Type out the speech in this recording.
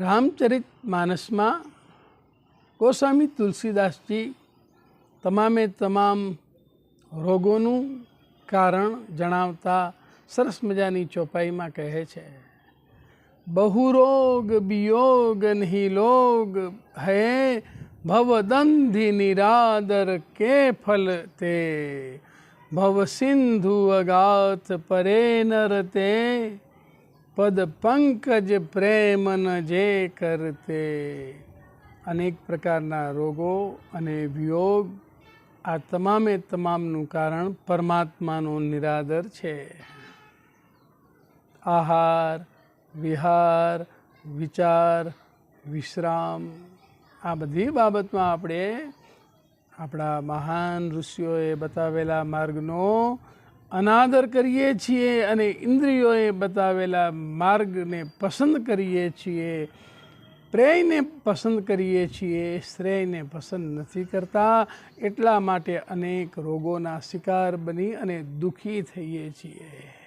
રામચરિત માનસમાં ગોસ્વામી તુલસીદાસજી તમામે તમામ રોગોનું કારણ જણાવતા સરસ મજાની ચોપાઈમાં કહે છે. બહુરોગ વિયોગ નહીં, લોગ હે ભવદંધિ નિરાદર કે ફલ તે? ભવ સિંધુ અગાત પરે નરતે પદ પંકજ પ્રેમન જે કરતે. અનેક પ્રકારના રોગો અને વિયોગ આ તમામે તમામનું કારણ પરમાત્માનો નિરાદર છે. આહાર, વિહાર, વિચાર, વિશ્રામ આ બધી બાબતમાં આપણે આપણા મહાન ઋષિઓએ બતાવેલા માર્ગનો અનાદર કરીએ છીએ અને ઇન્દ્રિયોએ બતાવેલા માર્ગને પસંદ કરીએ છીએ, પ્રેયને પસંદ કરીએ છીએ, શ્રેયને પસંદ નથી કરતા. એટલા માટે અનેક રોગોના શિકાર બની અને દુઃખી થઈએ છીએ.